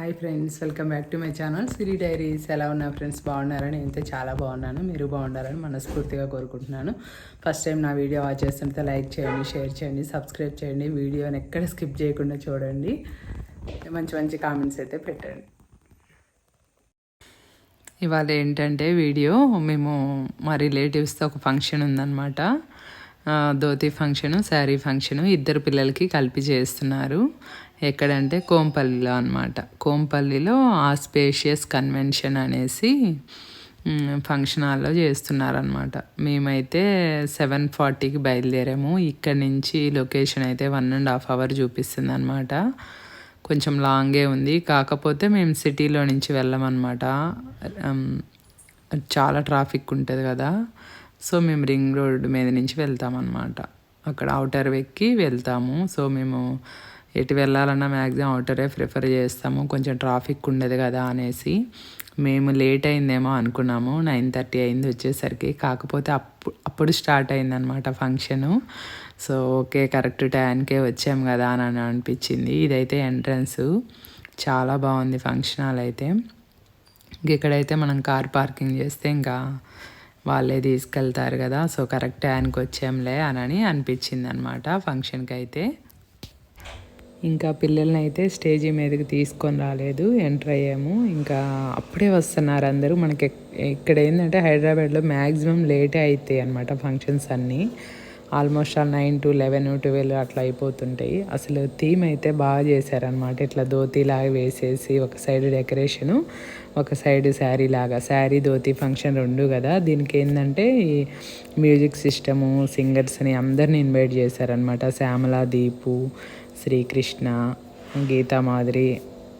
Hi friends welcome back to my channel. Siri diaries ఎలా ఉన్నా friends బాగున్నారని నేనైతే చాలా బాగున్నాను. మీరు బాగుండాలని మనస్ఫూర్తిగా కోరుకుంటున్నాను. ఫస్ట్ టైం నా వీడియో వాచ్ చేస్తుంటే లైక్ చేయండి షేర్ చేయండి సబ్స్క్రైబ్ చేయండి. వీడియోని ఎక్కడ స్కిప్ చేయకుండా చూడండి. మంచి మంచి కామెంట్స్ అయితే పెట్టండి. ఇవాళ ఏంటంటే వీడియో మేము మా రిలేటివ్స్తో ఒక ఫంక్షన్ ఉందన్నమాట. ధోతి ఫంక్షను శారీ ఫంక్షను ఇద్దరు పిల్లలకి కలిపి చేస్తున్నారు. ఎక్కడంటే కోంపల్లిలో అనమాట కోంపల్లిలో ఆస్పేషియస్ కన్వెన్షన్ అనేసి ఫంక్షన్ హాల్లో చేస్తున్నారనమాట మేమైతే సెవెన్ ఫార్టీకి బయలుదేరాము. ఇక్కడ నుంచి లొకేషన్ అయితే వన్ అండ్ హాఫ్ అవర్ చూపిస్తుంది అనమాట కొంచెం లాంగే ఉంది. కాకపోతే మేము సిటీలో నుంచి వెళ్ళమన్నమాట. చాలా ట్రాఫిక్ ఉంటుంది కదా. సో మేము రింగ్ రోడ్ మీద నుంచి వెళ్తామన్నమాట. అక్కడ అవుటర్ ఎక్కి వెళ్తాము. సో మేము ఎటు వెళ్ళాలన్నా మ్యాక్సిమం అవుటరే ప్రిఫర్ చేస్తాము. కొంచెం ట్రాఫిక్ ఉండదు కదా అనేసి మేము లేట్ అయిందేమో అనుకున్నాము. నైన్ థర్టీ అయింది వచ్చేసరికి. కాకపోతే అప్పుడు అప్పుడు స్టార్ట్ అయిందనమాట ఫంక్షను. సో ఓకే కరెక్ట్ టైంకే వచ్చాము కదా అని అనిపించింది. ఇదైతే ఎంట్రన్స్. చాలా బాగుంది ఫంక్షన్ హాల్ అయితే. ఇంక ఇక్కడైతే మనం కార్ పార్కింగ్ చేస్తే ఇంకా వాళ్ళే తీసుకెళ్తారు కదా. సో కరెక్ట్ టైంకి వచ్చాంలే అని అనిపించింది అనమాట ఫంక్షన్కి అయితే ఇంకా పిల్లల్ని అయితే స్టేజీ మీదకి తీసుకొని రాలేదు ఎంటర్ అయ్యాము. ఇంకా అప్పుడే వస్తున్నారు అందరూ. మనకి ఇక్కడ ఏంటంటే హైదరాబాద్లో మ్యాక్సిమం లేటే అవుతాయి అనమాట ఫంక్షన్స్ అన్నీ. Almost all nine to eleven twelve అట్లా అయిపోతుంటాయి. అసలు థీమ్ అయితే బాగా చేశారనమాట ఇట్లా ధోతి లాగా వేసేసి ఒక సైడ్ డెకరేషను ఒక సైడ్ శారీ లాగా. శారీ ధోతి ఫంక్షన్ రెండు కదా. దీనికి ఏంటంటే ఈ మ్యూజిక్ సిస్టము సింగర్స్ని అందరిని ఇన్వైట్ చేశారనమాట శ్యామల దీపు శ్రీకృష్ణ గీతా మాదిరి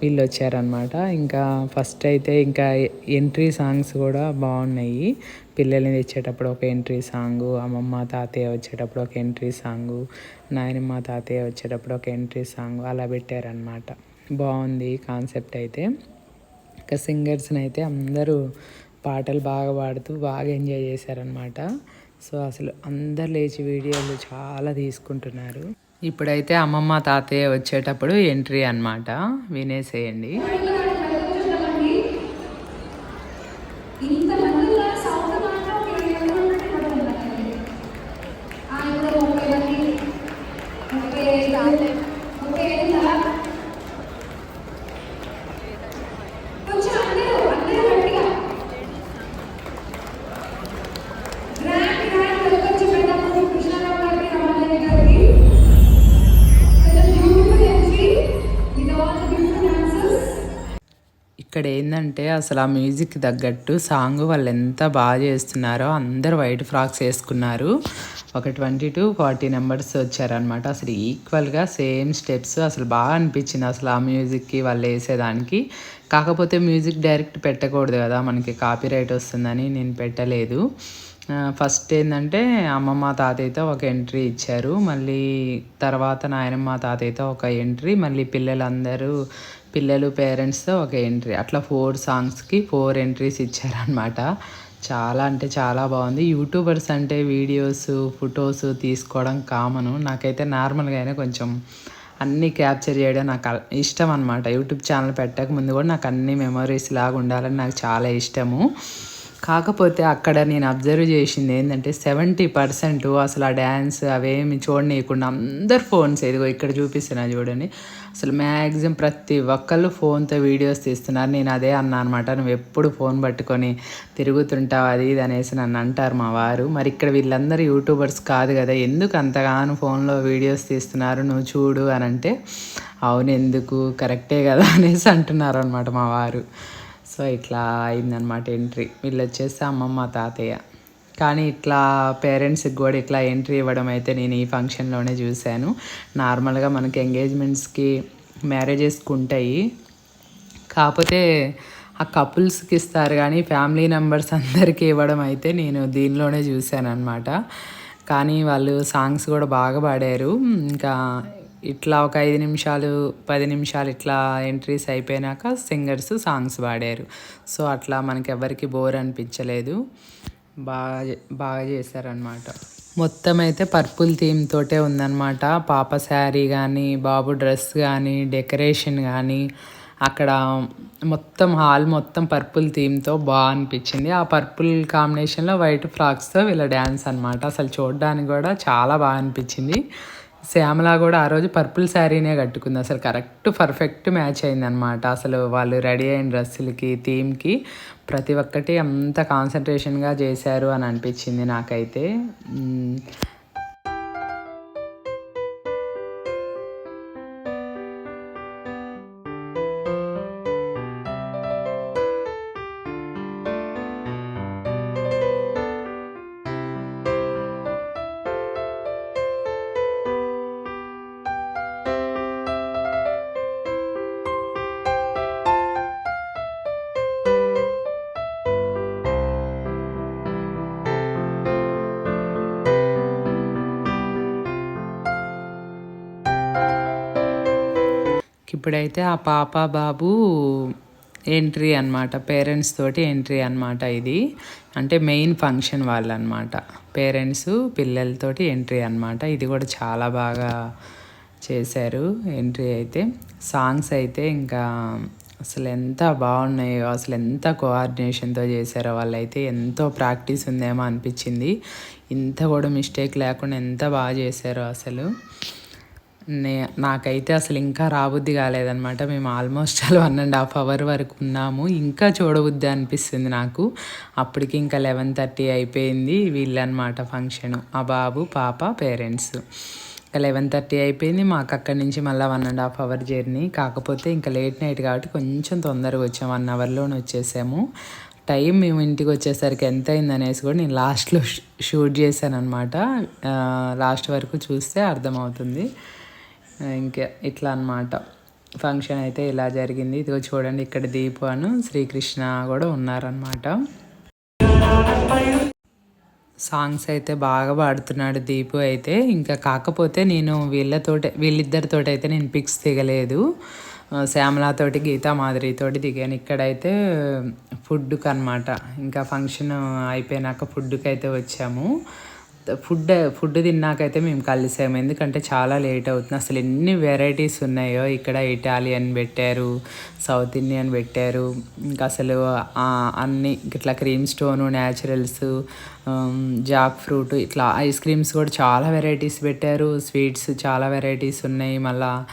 వీళ్ళు వచ్చారనమాట ఇంకా ఫస్ట్ అయితే ఇంకా ఎంట్రీ సాంగ్స్ కూడా బాగున్నాయి. పిల్లల్ని తెచ్చేటప్పుడు ఒక ఎంట్రీ సాంగు అమ్మమ్మ తాతయ్య వచ్చేటప్పుడు ఒక ఎంట్రీ సాంగు నాయనమ్మ తాతయ్య వచ్చేటప్పుడు ఒక ఎంట్రీ సాంగ్ అలా పెట్టారనమాట బాగుంది కాన్సెప్ట్ అయితే. ఇంకా సింగర్స్ని అయితే అందరూ పాటలు బాగా పాడుతూ బాగా ఎంజాయ్ చేశారనమాట సో అసలు అందరు లేచి వీడియోలు చాలా తీసుకుంటున్నారు. ఇప్పుడైతే అమ్మమ్మ తాతయ్య వచ్చేటప్పుడు ఎంట్రీ అన్నమాట. వినేసేయండి. ఇక్కడ ఏంటంటే అసలు ఆ మ్యూజిక్ తగ్గట్టు సాంగ్ వాళ్ళు ఎంత బాగా చేస్తున్నారో అందరు వైట్ ఫ్రాక్స్ వేసుకున్నారు. ఒక ట్వంటీ టు ఫార్టీ నెంబర్స్ వచ్చారనమాట అసలు ఈక్వల్గా సేమ్ స్టెప్స్ అసలు బాగా అనిపించింది అసలు ఆ మ్యూజిక్కి వాళ్ళు వేసేదానికి. కాకపోతే మ్యూజిక్ డైరెక్ట్ పెట్టకూడదు కదా మనకి కాపీ రైట్ వస్తుందని నేను పెట్టలేదు. ఫస్ట్ ఏంటంటే అమ్మమ్మ తాతయ్యతో ఒక ఎంట్రీ ఇచ్చారు. మళ్ళీ తర్వాత నాయనమ్మ తాతయ్యతో ఒక ఎంట్రీ. మళ్ళీ పిల్లలందరూ పిల్లలు పేరెంట్స్తో ఒక ఎంట్రీ. అట్లా ఫోర్ సాంగ్స్కి ఫోర్ ఎంట్రీస్ ఇచ్చారనమాట చాలా అంటే చాలా బాగుంది. యూట్యూబర్స్ అంటే వీడియోస్ ఫొటోస్ తీసుకోవడం కామను. నాకైతే నార్మల్గానే కొంచెం అన్నీ క్యాప్చర్ చేయడం నాకు ఇష్టం అనమాట యూట్యూబ్ ఛానల్ పెట్టక ముందు కూడా నాకు అన్ని మెమరీస్ లాగా ఉండాలని నాకు చాలా ఇష్టము. కాకపోతే అక్కడ నేను అబ్జర్వ్ చేసింది ఏంటంటే సెవెంటీ పర్సెంట్ అసలు ఆ డ్యాన్స్ అవేమి చూడనీయకుండా అందరు ఫోన్స్ ఇదిగో ఇక్కడ చూపిస్తున్నా చూడండి. అసలు మ్యాక్సిమం ప్రతి ఒక్కళ్ళు ఫోన్తో వీడియోస్ తీస్తున్నారు. నేను అదే అన్నా అనమాట నువ్వు ఎప్పుడు ఫోన్ పట్టుకొని తిరుగుతుంటావు అది ఇది అనేసి నన్ను అంటారు మా వారు. మరి ఇక్కడ వీళ్ళందరూ యూట్యూబర్స్ కాదు కదా. ఎందుకు అంతగాను ఫోన్లో వీడియోస్ తీస్తున్నారు? నువ్వు చూడు అని అంటే అవును ఎందుకు? కరెక్టే కదా అనేసి అంటున్నారు అనమాట మా వారు. సో ఇట్లా అయిందనమాట ఎంట్రీ వీళ్ళు వచ్చేసి అమ్మమ్మ తాతయ్య. కానీ ఇట్లా పేరెంట్స్కి కూడా ఇట్లా ఎంట్రీ ఇవ్వడం అయితే నేను ఈ ఫంక్షన్లోనే చూశాను. నార్మల్గా మనకి ఎంగేజ్మెంట్స్కి మ్యారేజెస్కి ఉంటాయి. కాకపోతే ఆ కపుల్స్కి ఇస్తారు కానీ ఫ్యామిలీ మెంబర్స్ అందరికీ ఇవ్వడం అయితే నేను దీనిలోనే చూశాను అనమాట కానీ వాళ్ళు సాంగ్స్ కూడా బాగా పాడారు. ఇంకా ఇట్లా ఒక ఐదు నిమిషాలు పది నిమిషాలు ఇట్లా ఎంట్రీస్ అయిపోయినాక సింగర్స్ సాంగ్స్ పాడారు. సో అట్లా మనకి ఎవరికి బోర్ అనిపించలేదు. బాగా బాగా చేశారనమాట మొత్తం అయితే పర్పుల్ థీమ్ తోటే ఉందన్నమాట. పాప శారీ కానీ బాబు డ్రెస్ కానీ డెకరేషన్ కానీ అక్కడ మొత్తం హాల్ మొత్తం పర్పుల్ థీమ్తో బాగా అనిపించింది. ఆ పర్పుల్ కాంబినేషన్లో వైట్ ఫ్రాక్స్తో వీళ్ళ డ్యాన్స్ అనమాట అసలు చూడడానికి కూడా చాలా బాగా అనిపించింది. శ్యామల కూడా ఆ రోజు పర్పుల్ శారీనే కట్టుకుంది. అసలు కరెక్ట్ పర్ఫెక్ట్ మ్యాచ్ అయిందనమాట అసలు వాళ్ళు రెడీ అయిన డ్రెస్సులకి థీమ్కి ప్రతి ఒక్కటి అంత కాన్సన్ట్రేషన్గా చేశారు అని అనిపించింది నాకైతే. ఇప్పుడైతే ఆ పాప బాబు ఎంట్రీ అన్నమాట పేరెంట్స్ తోటి ఎంట్రీ అన్నమాట ఇది. అంటే మెయిన్ ఫంక్షన్ వాళ్ళు అనమాట పేరెంట్స్ పిల్లలతోటి ఎంట్రీ అనమాట ఇది కూడా చాలా బాగా చేశారు ఎంట్రీ అయితే. సాంగ్స్ అయితే ఇంకా అసలు ఎంత బాగున్నాయో అసలు ఎంత కోఆర్డినేషన్తో చేశారో వాళ్ళైతే ఎంతో ప్రాక్టీస్ ఉందేమో అనిపించింది. ఇంత కూడా మిస్టేక్ లేకుండా ఎంత బాగా చేశారో అసలు. నే నాకైతే అసలు ఇంకా రాబుద్ది కాలేదనమాట మేము ఆల్మోస్ట్ అలా వన్ అండ్ హాఫ్ అవర్ వరకు ఉన్నాము. ఇంకా చూడబుద్ది అనిపిస్తుంది నాకు. అప్పటికి ఇంకా లెవెన్ థర్టీ అయిపోయింది వీళ్ళనమాట ఫంక్షన్. ఆ బాబు పాప పేరెంట్స్. ఇంకా లెవెన్ థర్టీ అయిపోయింది. మాకు అక్కడి నుంచి మళ్ళీ one and half hour journey. కాకపోతే ఇంకా లేట్ నైట్ కాబట్టి కొంచెం తొందరగా వచ్చాము. వన్ అవర్లోనే వచ్చేసాము. టైం మేము ఇంటికి వచ్చేసరికి ఎంత అయిందనేసి కూడా నేను లాస్ట్లో షూట్ చేశాను అనమాట లాస్ట్ వరకు చూస్తే అర్థమవుతుంది. ఇంకా ఇట్లా అన్నమాట ఫంక్షన్ అయితే ఇలా జరిగింది. ఇదిగో చూడండి ఇక్కడ దీపు అను శ్రీకృష్ణ కూడా ఉన్నారనమాట. సాంగ్స్ అయితే బాగా పాడుతున్నాడు దీపు అయితే. ఇంకా కాకపోతే నేను వీళ్ళతోటే వీళ్ళిద్దరితోటి అయితే నేను పిక్స్ దిగలేదు శ్యామలతోటి గీతా మాధురితోటి దిగాను. ఇక్కడైతే ఫుడ్కి అనమాట ఇంకా ఫంక్షన్ అయిపోయినాక ఫుడ్కి అయితే వచ్చాము. ఫుడ్ ఫుడ్ తిన్నాకైతే మేము కలిసాము. ఎందుకంటే చాలా లేట్ అవుతుంది. అసలు ఎన్ని వెరైటీస్ ఉన్నాయో ఇక్కడ ఇటాలియన్ పెట్టారు సౌత్ ఇండియన్ పెట్టారు. ఇంకా అసలు అన్ని ఇట్లా cream stone naturals jackfruit ఇట్లా ఐస్ క్రీమ్స్ కూడా చాలా వెరైటీస్ పెట్టారు. స్వీట్స్ చాలా వెరైటీస్ ఉన్నాయి. మళ్ళా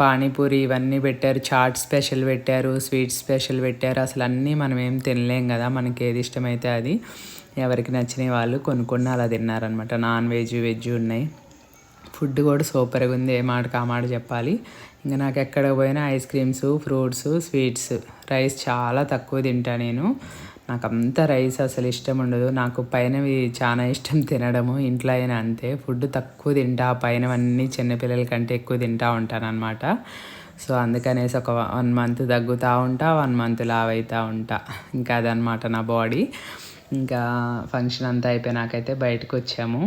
పానీపూరి ఇవన్నీ పెట్టారు. చాట్ స్పెషల్ పెట్టారు. స్వీట్ స్పెషల్ పెట్టారు. అసలు అన్నీ మనం ఏం తినలేం కదా. మనకి ఏది ఇష్టమైతే అది. ఎవరికి నచ్చిన వాళ్ళు కొనుక్కున్న అలా తిన్నారనమాట నాన్ వెజ్ వెజ్ ఉన్నాయి. ఫుడ్ కూడా సూపర్గా ఉంది. ఏ మాట కామాట చెప్పాలి. ఇంకా నాకు ఎక్కడ పోయినా ice creams fruits sweets rice చాలా తక్కువ తింటా నేను. నాకు అంత రైస్ అసలు ఇష్టం ఉండదు. నాకు పైనవి చాలా ఇష్టం తినడము ఇంట్లో అయినా అంతే. ఫుడ్ తక్కువ తింటా పైనవన్నీ చిన్నపిల్లల కంటే ఎక్కువ తింటా ఉంటాను అనమాట సో అందుకనేసి ఒక వన్ మంత్ తగ్గుతూ ఉంటా వన్ మంత్ లావ్ అవుతూ ఉంటా. ఇంకా అదనమాట నా బాడీ. ఇంకా ఫంక్షన్ అంతా అయిపోయినాకైతే బయటకు వచ్చాము.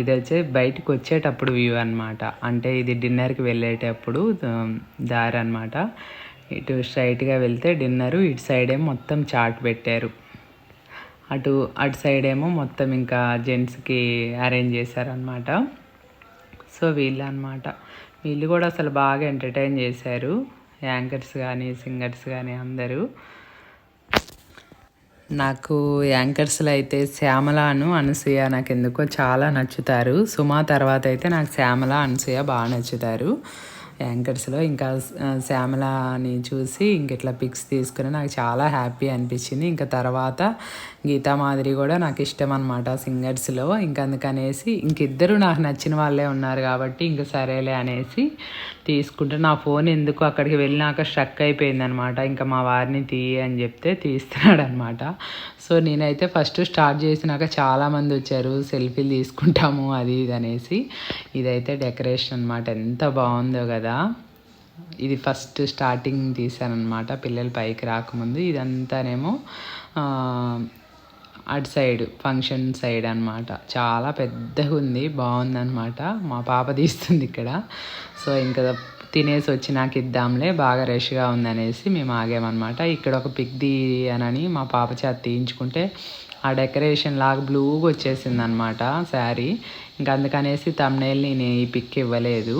ఇది వచ్చి బయటకు వచ్చేటప్పుడు వ్యూ అనమాట అంటే ఇది డిన్నర్కి వెళ్ళేటప్పుడు దారి అనమాట ఇటు స్ట్రైట్గా వెళ్తే డిన్నరు ఇటు సైడ్ ఏమో మొత్తం చాట్ పెట్టారు. అటు అటు సైడ్ ఏమో మొత్తం ఇంకా జెంట్స్కి అరేంజ్ చేశారనమాట సో వీళ్ళు అనమాట వీళ్ళు కూడా అసలు బాగా ఎంటర్టైన్ చేశారు. యాంకర్స్ కానీ సింగర్స్ కానీ అందరూ. నాకు యాంకర్స్లో అయితే శ్యామలను అనసూయ నాకు ఎందుకో చాలా నచ్చుతారు. సుమా తర్వాత అయితే నాకు శ్యామల అనసూయ బాగా నచ్చుతారు. యాంకర్స్లో ఇంకా శ్యామలాని శ్యామలని చూసి ఇంక ఇట్లా పిక్స్ తీసుకుని నాకు చాలా హ్యాపీ అనిపించింది. ఇంకా తర్వాత గీతా మాదిరి కూడా నాకు ఇష్టం అనమాట సింగర్స్లో. ఇంక అందుకనేసి ఇంక ఇద్దరు నాకు నచ్చిన వాళ్ళే ఉన్నారు కాబట్టి ఇంక సరేలే అనేసి తీసుకుంటే. నా ఫోన్ ఎందుకు అక్కడికి వెళ్ళినాక స్ట్రక్ అయిపోయింది అనమాట ఇంకా మా వారిని తీయి అని చెప్తే తీస్తున్నాడనమాట సో నేనైతే ఫస్ట్ స్టార్ట్ చేసినాక చాలామంది వచ్చారు సెల్ఫీలు తీసుకుంటాము అది ఇది అనేసి. ఇదైతే డెకరేషన్ అనమాట ఎంత బాగుందో కదా. ఇది ఫస్ట్ స్టార్టింగ్ తీసానమాట పిల్లలు పైకి రాకముందు. ఇదంతానేమో అటు సైడ్ ఫంక్షన్ సైడ్ అన్నమాట. చాలా పెద్దగా ఉంది బాగుందనమాట మా పాప తీస్తుంది ఇక్కడ. సో ఇంకా తినేసి వచ్చి నాకు ఇద్దాంలే బాగా రష్గా ఉందనేసి మేము ఆగామన్నమాట. ఇక్కడ ఒక పిక్ తీయనని మా పాప చేత తీయించుకుంటే ఆ డెకరేషన్ లాగా బ్లూగా వచ్చేసింది అనమాట శారీ. ఇంకా అందుకనేసి తమ్నేల్ నేను ఈ పిక్ ఇవ్వలేదు.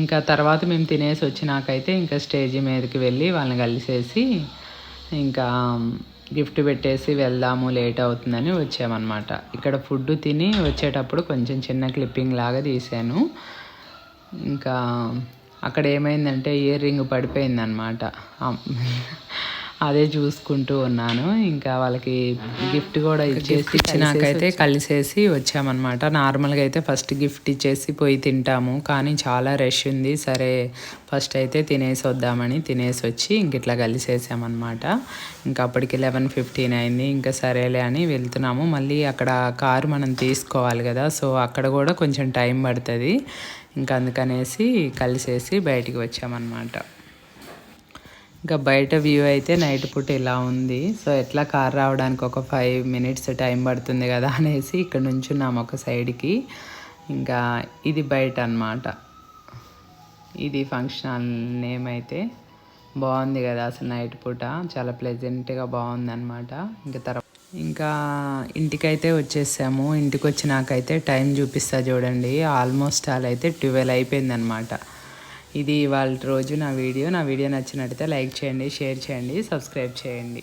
ఇంకా తర్వాత మేము తినేసి వచ్చినాకైతే ఇంకా స్టేజ్ మీదకి వెళ్ళి వాళ్ళని కలిసేసి ఇంకా గిఫ్ట్ పెట్టేసి వెళ్దాము లేట్ అవుతుందని వచ్చామన్నమాట. ఇక్కడ ఫుడ్ తిని వచ్చేటప్పుడు కొంచెం చిన్న క్లిప్పింగ్ లాగా తీశాను. ఇంకా అక్కడ ఏమైందంటే ఇయర్ రింగ్ పడిపోయిందనమాట అదే చూసుకుంటూ ఉన్నాను. ఇంకా వాళ్ళకి గిఫ్ట్ కూడా ఇచ్చేసి ఇచ్చినాకైతే కలిసేసి వచ్చామన్నమాట. నార్మల్గా అయితే ఫస్ట్ గిఫ్ట్ ఇచ్చేసి పోయి తింటాము. కానీ చాలా రష్ ఉంది. సరే ఫస్ట్ అయితే తినేసి వద్దామని తినేసి వచ్చి ఇంక ఇట్లా కలిసేసామన్నమాట. ఇంకా అప్పటికి లెవెన్ ఫిఫ్టీన్ అయింది. ఇంకా సరేలే అని వెళ్తున్నాము. మళ్ళీ అక్కడ కారు మనం తీసుకోవాలి కదా. సో అక్కడ కూడా కొంచెం టైం పడుతుంది. ఇంకా అందుకనేసి కలిసేసి బయటికి వచ్చామన్నమాట. ఇంకా బయట వ్యూ అయితే నైట్ పూట ఇలా ఉంది. సో ఎట్లా కార్ రావడానికి ఒక ఫైవ్ మినిట్స్ టైం పడుతుంది కదా అనేసి ఇక్కడ నుంచున్నాము ఒక సైడ్కి ఇంకా ఇది బయట అన్నమాట. ఇది ఫంక్షన్ హాల్ నేమ్ అయితే బాగుంది కదా అసలు నైట్ పూట. చాలా ప్లెజెంట్గా బాగుంది అనమాట ఇంకా తర్వాత ఇంకా ఇంటికైతే వచ్చేసాము. ఇంటికి వచ్చినాకైతే టైం చూపిస్తా చూడండి. ఆల్మోస్ట్ ఆల్ అయితే ట్వెల్వ్ అయిపోయిందనమాట ఇది వాళ్ళ రోజు నా వీడియో. నా వీడియో నచ్చినట్టయితే లైక్ చేయండి షేర్ చేయండి సబ్స్క్రైబ్ చేయండి.